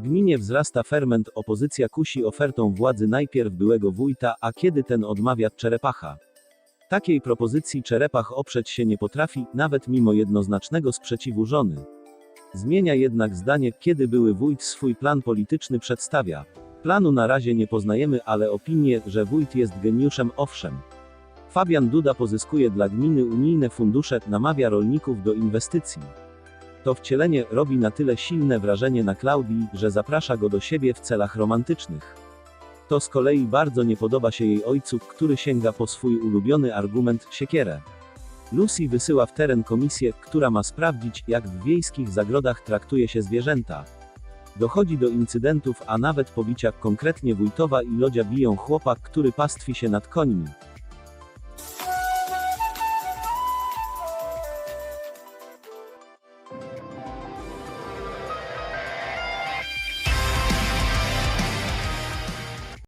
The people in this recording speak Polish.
gminie wzrasta ferment, opozycja kusi ofertą władzy najpierw byłego wójta, a kiedy ten odmawia Czerepacha. Takiej propozycji Czerepach oprzeć się nie potrafi, nawet mimo jednoznacznego sprzeciwu żony. Zmienia jednak zdanie, kiedy były wójt swój plan polityczny przedstawia. Planu na razie nie poznajemy, ale opinię, że wójt jest geniuszem owszem. Fabian Duda pozyskuje dla gminy unijne fundusze, namawia rolników do inwestycji. To wcielenie robi na tyle silne wrażenie na Klaudii, że zaprasza go do siebie w celach romantycznych. To z kolei bardzo nie podoba się jej ojcu, który sięga po swój ulubiony argument siekierę. Lucy wysyła w teren komisję, która ma sprawdzić, jak w wiejskich zagrodach traktuje się zwierzęta. Dochodzi do incydentów, a nawet pobicia, konkretnie wójtowa i lodzia biją chłopa, który pastwi się nad końmi.